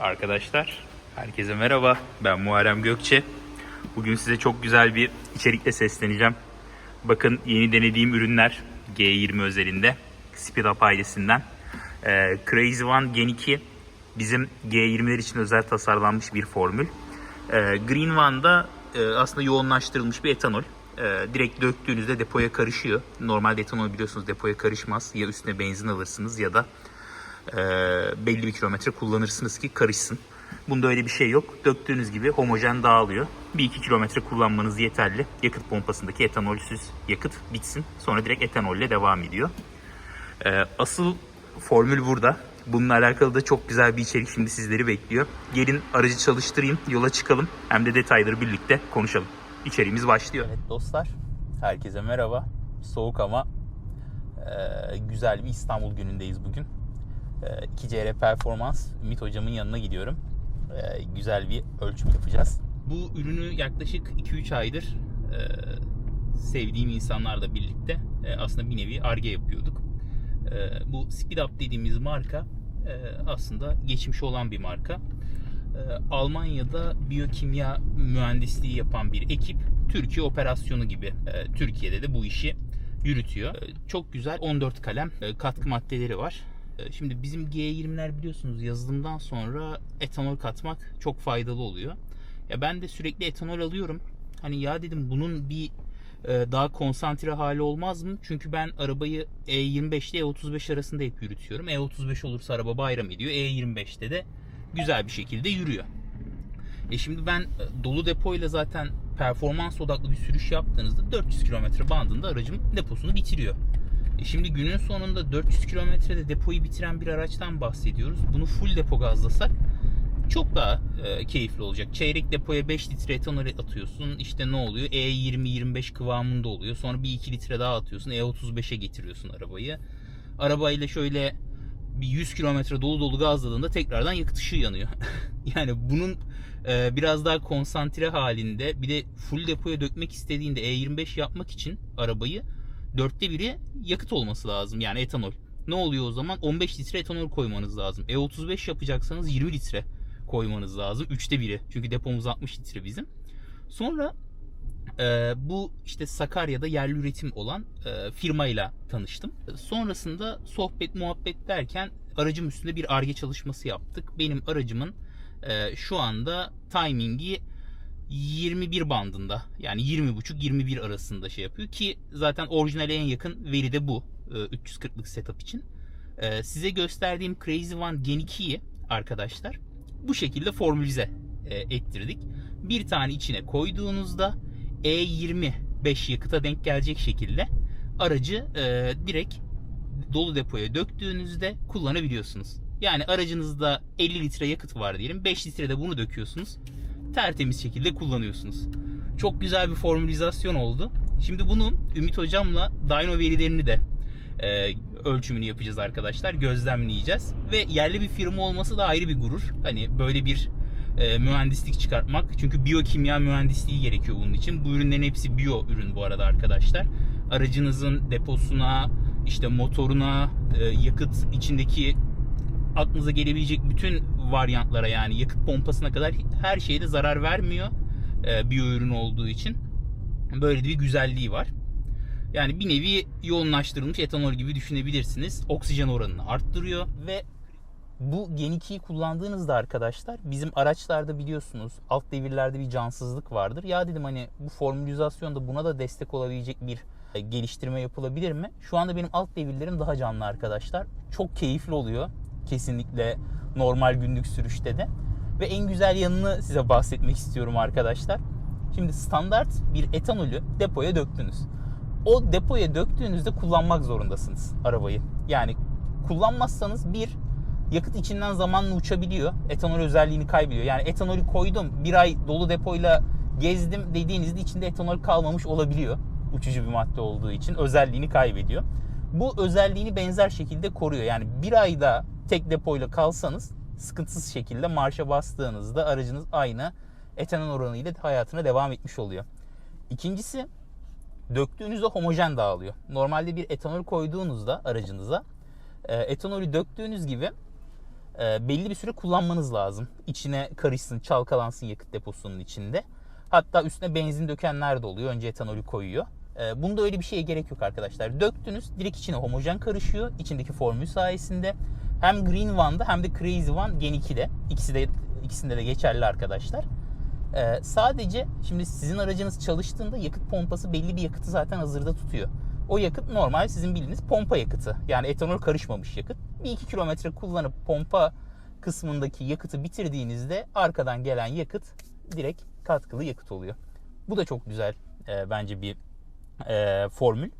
Arkadaşlar, herkese merhaba. Ben Muharrem Gökçe. Bugün size çok güzel bir içerikle sesleneceğim. Bakın yeni denediğim ürünler G20 özelinde. Speed Up ailesinden. Ee, Crazy One Gen 2 bizim G20'ler için özel tasarlanmış bir formül. Ee, Green One'da e, aslında yoğunlaştırılmış bir etanol. Ee, direkt döktüğünüzde depoya karışıyor. Normalde etanol biliyorsunuz depoya karışmaz. Ya üstüne benzin alırsınız ya da e, belli bir kilometre kullanırsınız ki karışsın. Bunda öyle bir şey yok. Döktüğünüz gibi homojen dağılıyor. 1-2 kilometre kullanmanız yeterli. Yakıt pompasındaki etanolsüz yakıt bitsin. Sonra direkt etanolle devam ediyor. E, asıl formül burada. Bununla alakalı da çok güzel bir içerik şimdi sizleri bekliyor. Gelin aracı çalıştırayım, yola çıkalım. Hem de detayları birlikte konuşalım. İçeriğimiz başlıyor. Evet dostlar, herkese merhaba. Soğuk ama e, güzel bir İstanbul günündeyiz bugün. E, 2CR Performans Ümit hocamın yanına gidiyorum. E, güzel bir ölçüm yapacağız. Bu ürünü yaklaşık 2-3 aydır e, sevdiğim insanlarla birlikte e, aslında bir nevi arge yapıyorduk. E, bu Speed Up dediğimiz marka aslında geçmişi olan bir marka. Almanya'da biyokimya mühendisliği yapan bir ekip Türkiye operasyonu gibi Türkiye'de de bu işi yürütüyor. Çok güzel 14 kalem katkı maddeleri var. E, Şimdi bizim G20'ler biliyorsunuz yazılımdan sonra etanol katmak çok faydalı oluyor. Ya ben de sürekli etanol alıyorum. Hani ya dedim bunun bir e, daha konsantre hali olmaz mı? Çünkü ben arabayı E25 ile E35 arasında hep yürütüyorum. E35 olursa araba bayram ediyor. E25'te de güzel bir şekilde yürüyor. E şimdi ben e, dolu depoyla zaten performans odaklı bir sürüş yaptığınızda 400 kilometre bandında aracım deposunu bitiriyor. E şimdi günün sonunda 400 kilometrede depoyu bitiren bir araçtan bahsediyoruz. Bunu full depo gazlasak çok daha e, keyifli olacak. Çeyrek depoya 5 litre etanol atıyorsun. İşte ne oluyor? E20-25 kıvamında oluyor. Sonra bir 2 litre daha atıyorsun. E35'e getiriyorsun arabayı. Arabayla şöyle bir 100 kilometre dolu dolu gazladığında tekrardan yakıt ışığı yanıyor. yani bunun e, biraz daha konsantre halinde bir de full depoya dökmek istediğinde E25 yapmak için arabayı dörtte biri yakıt olması lazım. Yani etanol. Ne oluyor o zaman? 15 litre etanol koymanız lazım. E35 yapacaksanız 20 litre koymanız lazım. Üçte biri. Çünkü depomuz 60 litre bizim. Sonra e, bu işte Sakarya'da yerli üretim olan e, firmayla tanıştım. Sonrasında sohbet muhabbet derken aracım üstünde bir arge çalışması yaptık. Benim aracımın e, şu anda timingi 21 bandında yani 20.5-21 arasında şey yapıyor ki zaten orijinale en yakın veri de bu e, 340'lık setup için. E, size gösterdiğim Crazy One Gen 2'yi arkadaşlar bu şekilde formülize e, ettirdik. Bir tane içine koyduğunuzda E25 yakıta denk gelecek şekilde aracı e, direkt dolu depoya döktüğünüzde kullanabiliyorsunuz. Yani aracınızda 50 litre yakıt var diyelim. 5 litre de bunu döküyorsunuz. Tertemiz şekilde kullanıyorsunuz. Çok güzel bir formülizasyon oldu. Şimdi bunun Ümit hocamla dyno verilerini de e, ölçümünü yapacağız arkadaşlar. Gözlemleyeceğiz. Ve yerli bir firma olması da ayrı bir gurur. Hani böyle bir e, mühendislik çıkartmak. Çünkü biyokimya mühendisliği gerekiyor bunun için. Bu ürünlerin hepsi biyo ürün bu arada arkadaşlar. Aracınızın deposuna, işte motoruna, e, yakıt içindeki aklınıza gelebilecek bütün varyantlara yani yakıt pompasına kadar her şeyde zarar vermiyor. E, biyo ürün olduğu için. Böyle bir güzelliği var. Yani bir nevi yoğunlaştırılmış etanol gibi düşünebilirsiniz. Oksijen oranını arttırıyor ve bu Gen 2'yi kullandığınızda arkadaşlar bizim araçlarda biliyorsunuz alt devirlerde bir cansızlık vardır. Ya dedim hani bu formülizasyonda buna da destek olabilecek bir e, geliştirme yapılabilir mi? Şu anda benim alt devirlerim daha canlı arkadaşlar. Çok keyifli oluyor. Kesinlikle normal günlük sürüşte de. Ve en güzel yanını size bahsetmek istiyorum arkadaşlar. Şimdi standart bir etanolü depoya döktünüz. O depoya döktüğünüzde kullanmak zorundasınız arabayı. Yani kullanmazsanız bir yakıt içinden zamanla uçabiliyor. Etanol özelliğini kaybediyor. Yani etanolü koydum bir ay dolu depoyla gezdim dediğinizde içinde etanol kalmamış olabiliyor. Uçucu bir madde olduğu için özelliğini kaybediyor. Bu özelliğini benzer şekilde koruyor. Yani bir ayda tek depoyla kalsanız sıkıntısız şekilde marşa bastığınızda aracınız aynı etanol oranıyla hayatına devam etmiş oluyor. İkincisi döktüğünüzde homojen dağılıyor. Normalde bir etanol koyduğunuzda aracınıza e, etanolü döktüğünüz gibi e, belli bir süre kullanmanız lazım. İçine karışsın, çalkalansın yakıt deposunun içinde. Hatta üstüne benzin dökenler de oluyor. Önce etanolü koyuyor. E, bunda öyle bir şeye gerek yok arkadaşlar. Döktünüz direkt içine homojen karışıyor. içindeki formül sayesinde. Hem Green One'da hem de Crazy One Gen 2'de. İkisi de ikisinde de geçerli arkadaşlar. Ee, sadece şimdi sizin aracınız çalıştığında yakıt pompası belli bir yakıtı zaten hazırda tutuyor. O yakıt normal sizin bildiğiniz pompa yakıtı. Yani etanol karışmamış yakıt. Bir iki kilometre kullanıp pompa kısmındaki yakıtı bitirdiğinizde arkadan gelen yakıt direkt katkılı yakıt oluyor. Bu da çok güzel e, bence bir e, formül.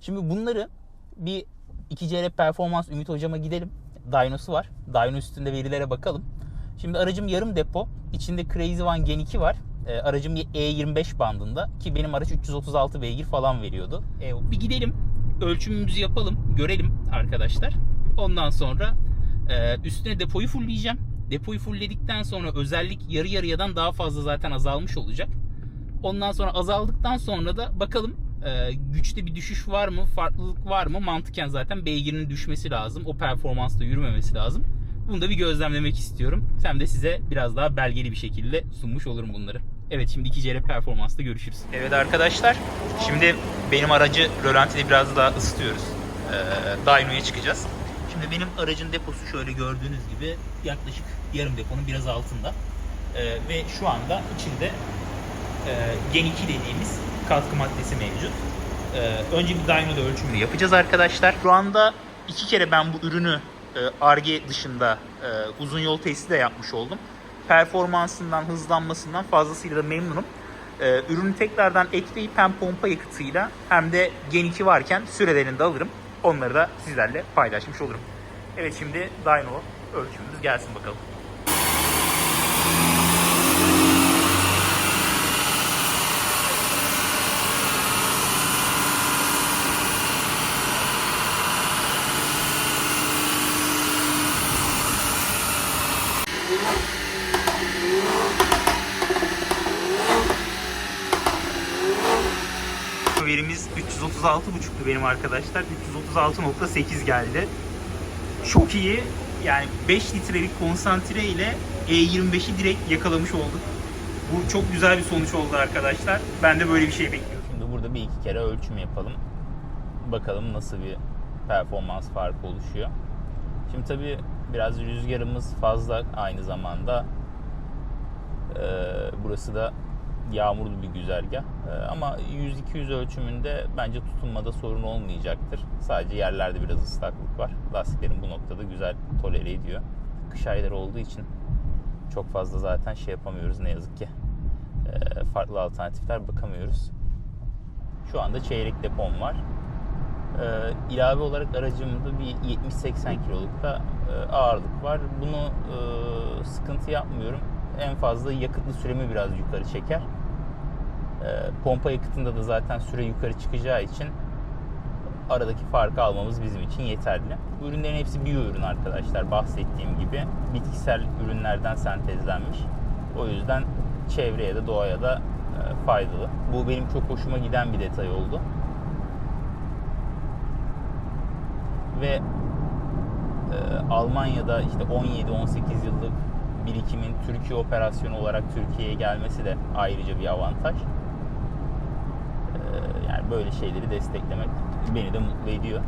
Şimdi bunları bir 2CR performans Ümit hocama gidelim. Dyno'su var. Dyno üstünde verilere bakalım. Şimdi aracım yarım depo. İçinde Crazy One Gen 2 var. E, aracım E25 bandında ki benim araç 336 beygir falan veriyordu. E, bir gidelim, ölçümümüzü yapalım, görelim arkadaşlar. Ondan sonra e, üstüne depoyu fullleyeceğim. Depoyu fullledikten sonra özellik yarı yarıyadan daha fazla zaten azalmış olacak. Ondan sonra azaldıktan sonra da bakalım e, güçte bir düşüş var mı, farklılık var mı? Mantıken zaten beygirinin düşmesi lazım. O performansta yürümemesi lazım. Bunu da bir gözlemlemek istiyorum. Hem de size biraz daha belgeli bir şekilde sunmuş olurum bunları. Evet şimdi 2CR performansta görüşürüz. Evet arkadaşlar şimdi benim aracı rölantide biraz daha ısıtıyoruz. Ee, Dyno'ya çıkacağız. Şimdi benim aracın deposu şöyle gördüğünüz gibi yaklaşık yarım deponun biraz altında. Ee, ve şu anda içinde e, Gen 2 dediğimiz katkı maddesi mevcut. Ee, önce bir dyno'da ölçümünü yapacağız arkadaşlar. Şu anda iki kere ben bu ürünü ARGE dışında e, uzun yol testi de yapmış oldum. Performansından, hızlanmasından fazlasıyla da memnunum. E, ürünü tekrardan ekleyip hem pompa yakıtıyla hem de Gen 2 varken sürelerini de alırım. Onları da sizlerle paylaşmış olurum. Evet şimdi dyno ölçümümüz gelsin bakalım. 336.5'tu benim arkadaşlar. 336.8 geldi. Çok iyi. Yani 5 litrelik konsantre ile E25'i direkt yakalamış olduk. Bu çok güzel bir sonuç oldu arkadaşlar. Ben de böyle bir şey bekliyorum. Şimdi burada bir iki kere ölçüm yapalım. Bakalım nasıl bir performans farkı oluşuyor. Şimdi tabii biraz rüzgarımız fazla aynı zamanda. Ee, burası da yağmurlu bir güzergah. Ee, ama 100-200 ölçümünde bence tutunmada sorun olmayacaktır. Sadece yerlerde biraz ıslaklık var. Lastiklerin bu noktada güzel tolere ediyor. Kış ayları olduğu için çok fazla zaten şey yapamıyoruz ne yazık ki. Ee, farklı alternatifler bakamıyoruz. Şu anda çeyrek depom var. Ee, ilave olarak aracımda bir 70-80 kiloluk da e, ağırlık var. Bunu e, sıkıntı yapmıyorum. En fazla yakıtlı süremi biraz yukarı çeker. E, pompa yakıtında da zaten süre yukarı çıkacağı için aradaki farkı almamız bizim için yeterli. Ürünlerin hepsi biyo ürün arkadaşlar. Bahsettiğim gibi bitkisel ürünlerden sentezlenmiş. O yüzden çevreye de doğaya da e, faydalı. Bu benim çok hoşuma giden bir detay oldu. Ve e, Almanya'da işte 17-18 yıllık birikimin Türkiye operasyonu olarak Türkiye'ye gelmesi de ayrıca bir avantaj. E, yani böyle şeyleri desteklemek beni de mutlu ediyor.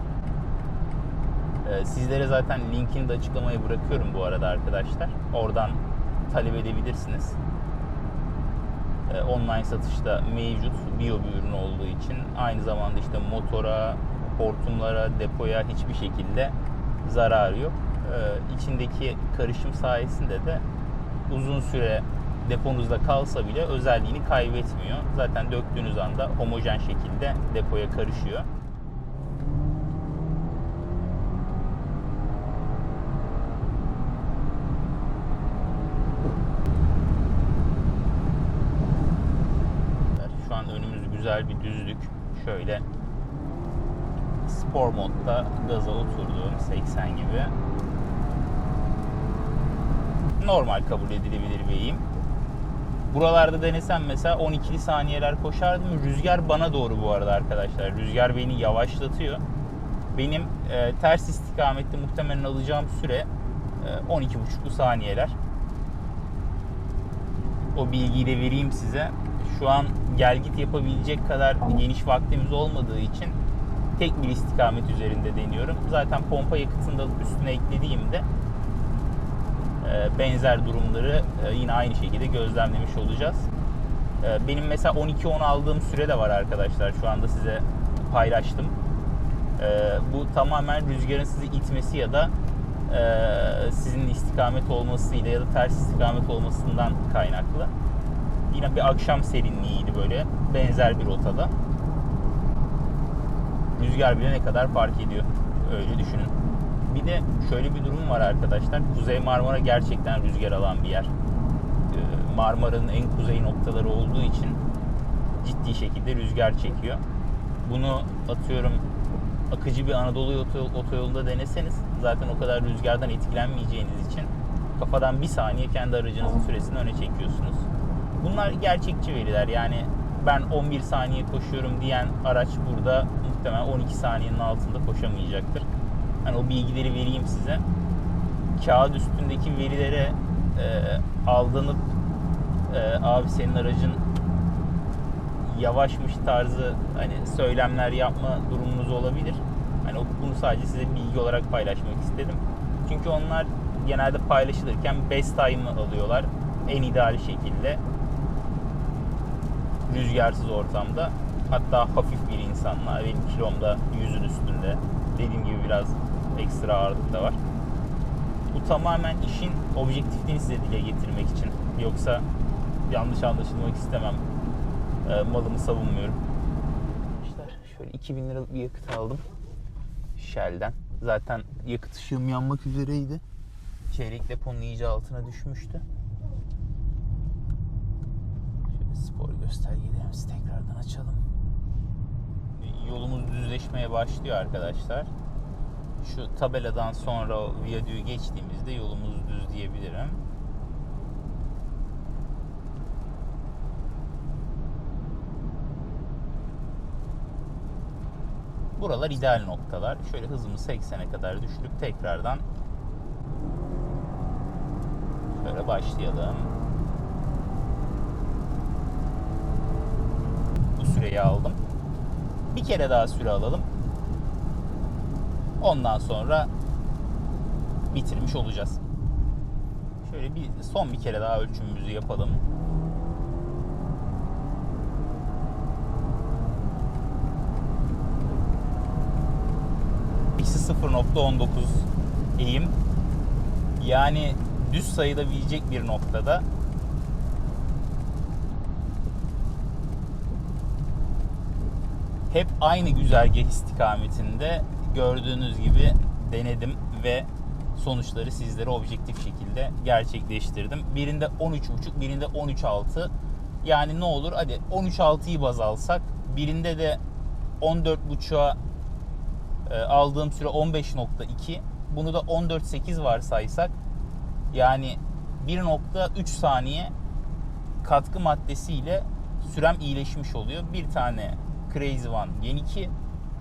E, sizlere zaten linkini de açıklamaya bırakıyorum bu arada arkadaşlar. Oradan talep edebilirsiniz. E, online satışta mevcut biyo bir ürün olduğu için aynı zamanda işte motora, hortumlara, depoya hiçbir şekilde zararı yok. Ee, içindeki karışım sayesinde de uzun süre deponuzda kalsa bile özelliğini kaybetmiyor. Zaten döktüğünüz anda homojen şekilde depoya karışıyor. Şu an önümüz güzel bir düzlük. Şöyle spor modda gaza oturduğum 80 gibi. Normal kabul edilebilir bir eğim. Buralarda denesem mesela 12'li saniyeler koşardım. Rüzgar bana doğru bu arada arkadaşlar. Rüzgar beni yavaşlatıyor. Benim e, ters istikamette muhtemelen alacağım süre Ee, 12,5'lu saniyeler. O bilgiyi de vereyim size. Şu an gel git yapabilecek kadar geniş vaktimiz olmadığı için tek bir istikamet üzerinde deniyorum. Zaten pompa yakıtını da üstüne eklediğimde e, benzer durumları e, yine aynı şekilde gözlemlemiş olacağız. E, Benim mesela 12-10 aldığım süre de var arkadaşlar. Şu anda size paylaştım. E, Bu tamamen rüzgarın sizi itmesi ya da e, sizin istikamet olmasıyla ya da ters istikamet olmasından kaynaklı. Yine bir akşam serinliğiydi böyle. Benzer bir rotada. Rüzgar bile ne kadar fark ediyor. Öyle düşünün. Bir de şöyle bir durum var arkadaşlar. Kuzey Marmara gerçekten rüzgar alan bir yer. Ee, Marmara'nın en kuzey noktaları olduğu için ciddi şekilde rüzgar çekiyor. Bunu atıyorum akıcı bir Anadolu oto- otoyolunda deneseniz zaten o kadar rüzgardan etkilenmeyeceğiniz için kafadan bir saniye kendi aracınızın süresini öne çekiyorsunuz. Bunlar gerçekçi veriler yani ben 11 saniye koşuyorum diyen araç burada muhtemelen 12 saniyenin altında koşamayacaktır. Hani o bilgileri vereyim size. Kağıt üstündeki verilere e, aldanıp e, abi senin aracın yavaşmış tarzı hani söylemler yapma durumunuz olabilir. Hani bunu sadece size bilgi olarak paylaşmak istedim. Çünkü onlar genelde paylaşılırken best time'ı alıyorlar. En ideal şekilde rüzgarsız ortamda. Hatta hafif bir insanla benim kilomda yüzün üstünde. Dediğim gibi biraz ekstra ağırlık da var. Bu tamamen işin objektifliğini size dile getirmek için. Yoksa yanlış anlaşılmak istemem. E, malımı savunmuyorum. Arkadaşlar şöyle 2000 liralık bir yakıt aldım. Shell'den. Zaten yakıt ışığım yanmak üzereydi. Çeyrek deponun iyice altına düşmüştü. Şöyle spor göstergelerimizi tekrardan açalım. Yolumuz düzleşmeye başlıyor arkadaşlar. Şu tabeladan sonra viyadüğü geçtiğimizde yolumuz düz diyebilirim. Buralar ideal noktalar. Şöyle hızımı 80'e kadar düşürüp tekrardan şöyle başlayalım. Bu süreyi aldım. Bir kere daha süre alalım. Ondan sonra bitirmiş olacağız. Şöyle bir son bir kere daha ölçümümüzü yapalım. Eksi 0.19 eğim. Yani düz sayılabilecek bir noktada hep aynı güzergah istikametinde gördüğünüz gibi denedim ve sonuçları sizlere objektif şekilde gerçekleştirdim. Birinde 13.5, birinde 13.6. Yani ne olur hadi 13.6'yı baz alsak birinde de 14.5'a e, aldığım süre 15.2. Bunu da 14.8 varsaysak yani 1.3 saniye katkı maddesiyle sürem iyileşmiş oluyor. Bir tane Crazy One Gen 2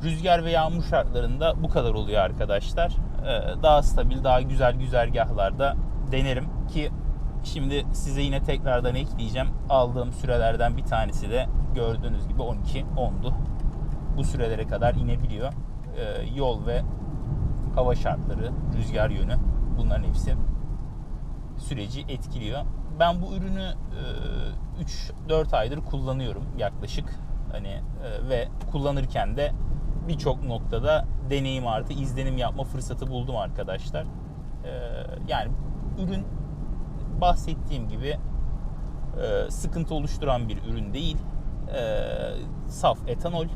rüzgar ve yağmur şartlarında bu kadar oluyor arkadaşlar. Ee, daha stabil, daha güzel güzergahlarda denerim ki şimdi size yine tekrardan ekleyeceğim. Aldığım sürelerden bir tanesi de gördüğünüz gibi 12 10'du. Bu sürelere kadar inebiliyor. Ee, yol ve hava şartları, rüzgar yönü bunların hepsi süreci etkiliyor. Ben bu ürünü e, 3-4 aydır kullanıyorum yaklaşık. Hani e, ve kullanırken de birçok noktada deneyim artı izlenim yapma fırsatı buldum arkadaşlar. E, yani ürün bahsettiğim gibi e, sıkıntı oluşturan bir ürün değil. E, saf etanol. E,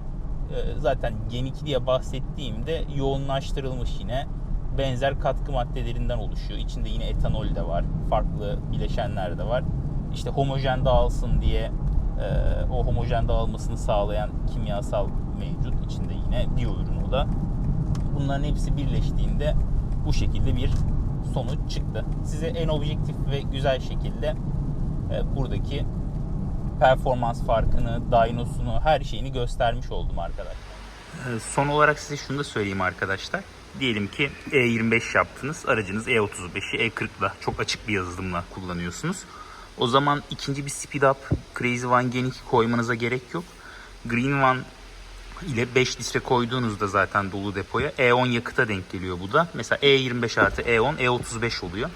zaten Gen 2 diye bahsettiğimde yoğunlaştırılmış yine benzer katkı maddelerinden oluşuyor. İçinde yine etanol de var. Farklı bileşenler de var. İşte homojen dağılsın diye o homojen dağılmasını sağlayan kimyasal mevcut. İçinde yine biyo ürün o da. Bunların hepsi birleştiğinde bu şekilde bir sonuç çıktı. Size en objektif ve güzel şekilde e, buradaki performans farkını, dynosunu, her şeyini göstermiş oldum arkadaşlar. Son olarak size şunu da söyleyeyim arkadaşlar. Diyelim ki E25 yaptınız. Aracınız E35'i E40'la çok açık bir yazılımla kullanıyorsunuz. O zaman ikinci bir speed up Crazy One Gen 2 koymanıza gerek yok. Green One ile 5 litre koyduğunuzda zaten dolu depoya E10 yakıta denk geliyor bu da. Mesela E25 artı E E10 E35 oluyor.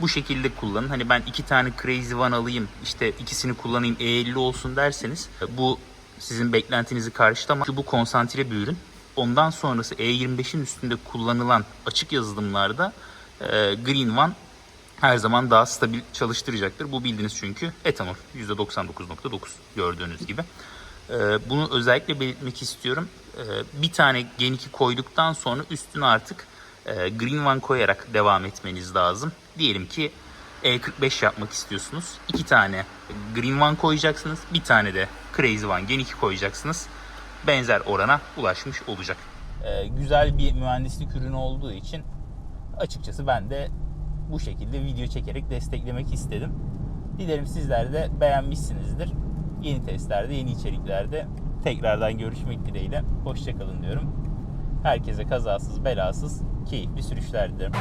Bu şekilde kullanın. Hani ben iki tane Crazy One alayım işte ikisini kullanayım E50 olsun derseniz bu sizin beklentinizi karşılamaz. Çünkü bu konsantre bir ürün. Ondan sonrası E25'in üstünde kullanılan açık yazılımlarda e, Green One her zaman daha stabil çalıştıracaktır. Bu bildiğiniz çünkü etanol %99.9 gördüğünüz gibi. Ee, Bunu özellikle belirtmek istiyorum. Ee, Bir tane Gen 2 koyduktan sonra üstüne artık e, Green One koyarak devam etmeniz lazım. Diyelim ki E45 yapmak istiyorsunuz. İki tane Green One koyacaksınız. Bir tane de Crazy One Gen 2 koyacaksınız. Benzer orana ulaşmış olacak. Ee, güzel bir mühendislik ürünü olduğu için açıkçası ben de bu şekilde video çekerek desteklemek istedim. Dilerim sizler de beğenmişsinizdir. Yeni testlerde, yeni içeriklerde tekrardan görüşmek dileğiyle. Hoşçakalın diyorum. Herkese kazasız, belasız, keyifli sürüşler dilerim.